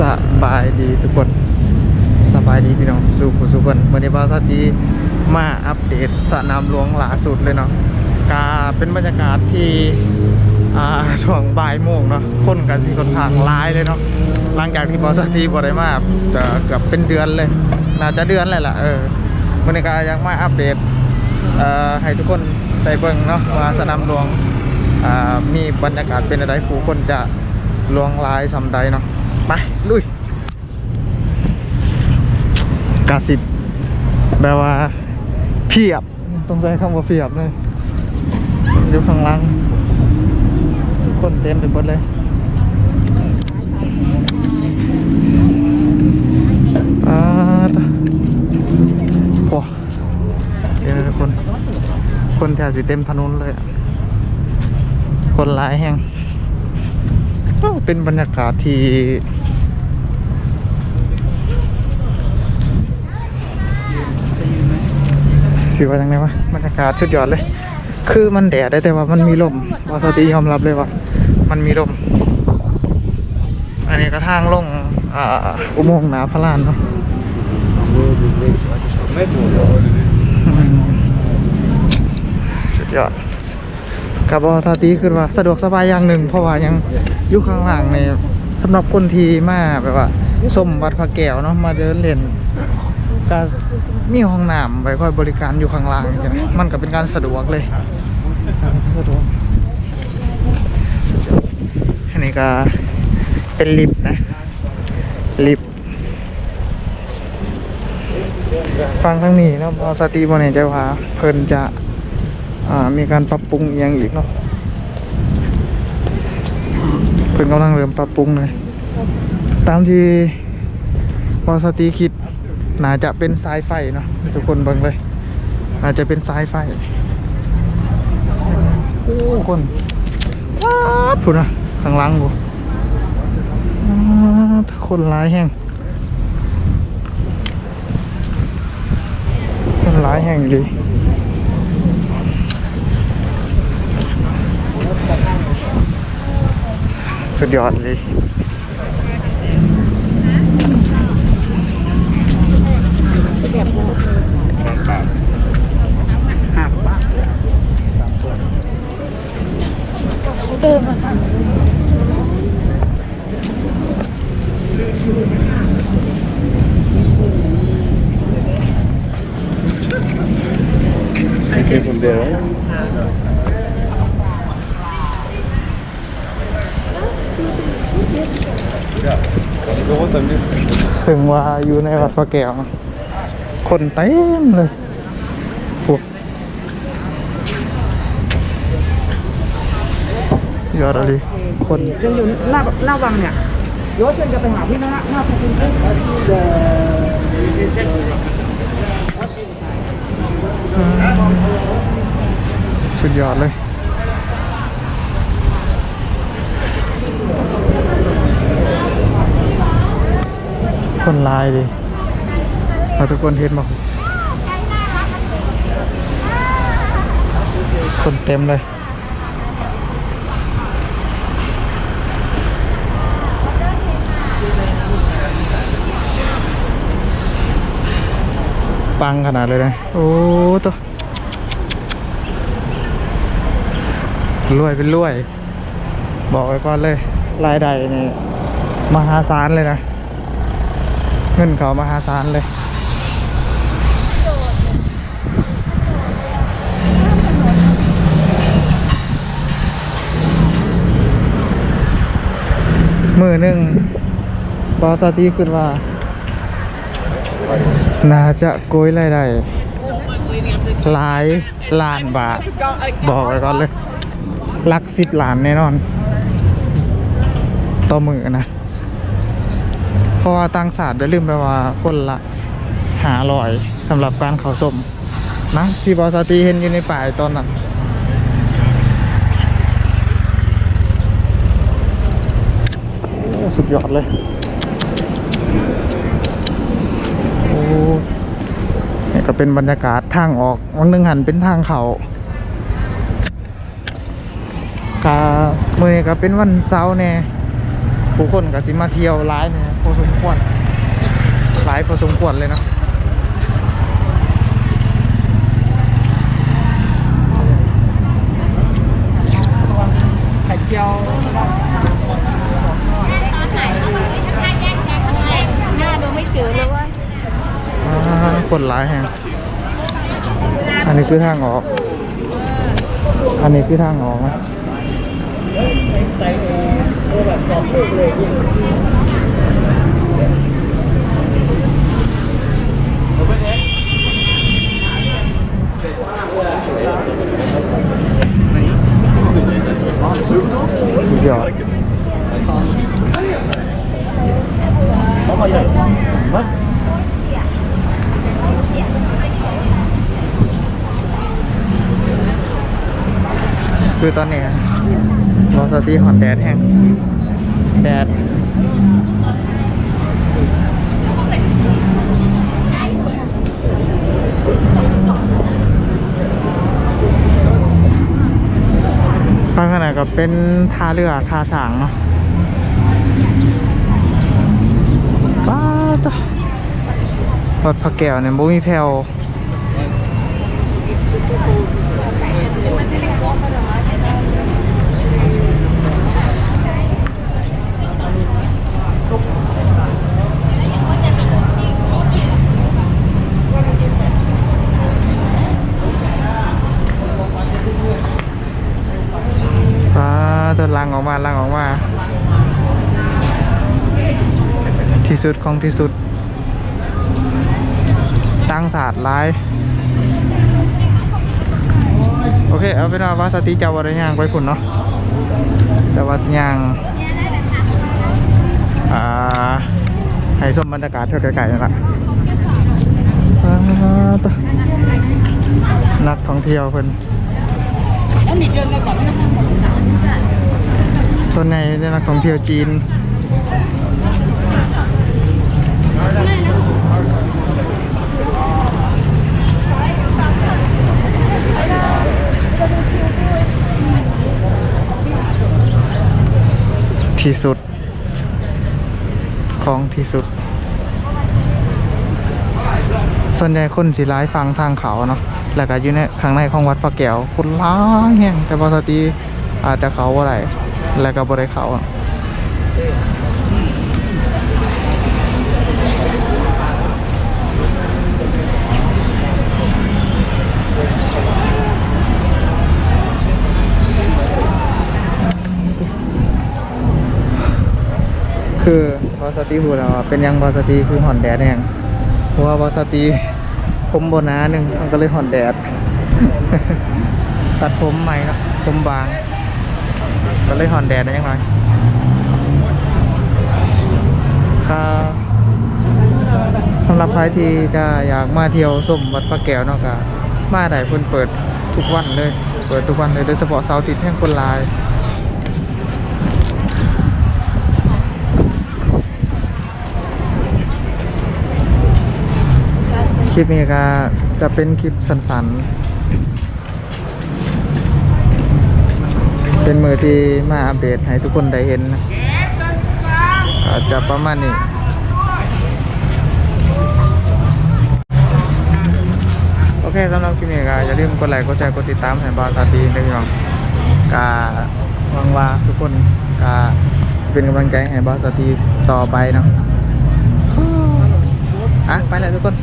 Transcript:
สบายดีทุกคนสบายดีพี่น้องสุขสุขคนวันนี้บาสัตีมาอัปเดตสนามหลวงล่าสุดเลยเนาะกาเป็นบรรยากาศที่อ่าช่วงบ่ายโมงเนาะคนกันสีคนทางร้ายเลยเนาะหลังจากที่บาสัตีบอได้มาจะเกือบเป็นเดือนเลย น่าจะเดือนเลยล่ะเออวันนี้ก็ยังมาอัปเดตเอ่อให้ทุกคนได้เบิ่งเนาะว่าสนามหลวงอ่ามีบรรยากาศเป็นอะไรผู้คนจะลวงลายสำใดเนาะ ไปลุยกาสิบแปลว่าเพียบต้องใช้คำว่าเพียบเลยอยู่ข้างหล่างคนเต็มไปหมดเลยอ่าตะโอ้เดี๋ยวนะคน คนแถวสิเต็มถนนเลยอะคนหลายแห่งอ้าว เป็นบรรยากาศที่สิว่าจังไงวะบรรยากาศสุดยอดเลย คือมันแดดได้แต่ว่ามันมีลมวาสติยอมรับเลยว่ามันมีลม อันนี้ก็ทางลงอ่าอุโมงค์หนาพระลานเนาะอืมสุดยอด กับบอสติคือว่าสะดวกสบายอย่างหนึ่ง เพราะว่ายังอยู่ข้างหลังในสำหรับคนทีมาแบบว่าส้มวัดพระแก้วเนาะมาเดินเล่นก็มีห้องน้ำไว้คอยบริการอยู่ข้างล่างใช่ไหมมันก็เป็นการสะดวกเลยสะดวกอันนี้ก็เป็นลิฟต์นะลิฟต์ฟังทั้งนี้เนาะพอสติบอเนี่ยจะว่าเพิ่นจะ มีการปรับปรุงอหยังอีกเนาะเพิ่นกำลังเริ่มปรับปรุงเลย ตามที่พอสติคิดน่าจะเป็นสายไฟเนาะทุกคนเบิ่งเลยน่าจะเป็นสายไฟโอ้คนว้าบพูดนะข้างหลังกูคนร้ายแห้งคนร้ายแห้งดี สุดยอดเลยเป็นคนเดียว ถึงว่าอยู่ในวัดพระแก้วนะคนเต็มเลยโอ้ยอดอะไรคนยังอยู่หน้าหน้าวังเนี่ยเดี๋ยวเชิญจะไปหาที่หน้าหน้าพระคุณเจ้าอืมสุดยอดเลย คนลายดิเราทุกคนเห็นบอกคนเต็มเลยปังขนาดเลยนะ โอ้ตัวรวยเป็นรวย บอกไว้ก่อนเลย รายได้นี่มหาศาลเลยนะ เงินเขามหาศาลเลยมือหนึ่งบอสตีขึ้นว่า น่าจะโกยรายได้หลายล้านบาท บอกไว้ก่อนเลยลักสิบล้านแน่นอน ต่อมือนะ ราะว่าต่างศาสตร์ได้ลืมไปว่าคนละหาลอยสำหรับการเขาสมนะที่บอสตีเห็นอยู่ในป่ายตอนนั้นโอ้สุดยอดเลย โอ้นี่ก็เป็นบรรยากาศทางออกวันหนึ่งหันเป็นทางเขากาเมื่อนี้ก็เป็นวันเสาร์แน่ ผู้คนก็สิมาเที่ยวร้ายเนี่ยพอสมควรหลายพอสมควรเลยเนาะไข่เจียวหน้าดูไม่จืดเลยว่าอ่าคนร้ายแฮงอันนี้คือทางออก อันนี้คือทางออกนะ เดี๋ยวคือตอนนี้มอสตีหอนแดดแห้ง แดดข้างขนาดก็เป็นท่าเรือท่าสางเนาะป้าตะรถพระแก้วเนี่ยบุมีแพลว ฟ้าจะลังออกมาลังออกมา ที่สุดของที่สุด ตั้งศาสตร์ร้าย โอเค เอาเป็นว่าวาสติเจ้าวัดย่างไปฝุ่นเนาะแต่ว่ายางอ่าให้สมบรรยากาศเท่าไกลๆนั่นแหละอ่าตะนักท่องเที่ยวเพิ่นต้นีเดินกันก่อนนะคะส่วนใหญ่จะนักท่องเที่ยวจีน ที่สุด ของที่สุด ส่วนใหญ่คนสิร้ายฟังทางเขาเนาะแล้วก็อยู่ในข้างในของวัดพระแก้วคนร้ายแห่งแต่ปกติอาจจะเขาอะไรแล้วก็บริเขา อบอสตีหูเราเป็นยังบอสตีคือห่อนแดดแหงเพราะว่าบอสตีผมโบนาหนึ่งมันก็เลยห่อนแดด ตัดผมใหม่ครับผมบาง ก็เลยห่อนแดดได้ยังไงครับสำหรับใครที่จะอยากมาเที่ยวชมวัดพระแก้วเนาะก็มาได้เพิ่นเปิดทุกวันเลย เปิดทุกวันเลยโดยเฉพาะเสาร์อาทิตย์แห่งคนลาย ลิปนี้ก็จะเป็นคลิปสั้นๆ เป็นมือที่มาอัปเดตให้ทุกคนได้เห็นนะจะประมาณนี้โอเคสำหรับคลิปนี้ก็อย่าลืมกดไลค์กดแชร์กดติดตามให้บาสาตีด้วยพี่น้องกาหวังว่าทุกคนกาจะเป็นกำลังใจให้บาสาตีต่อไปเนาะอะไปแล้วทุกคน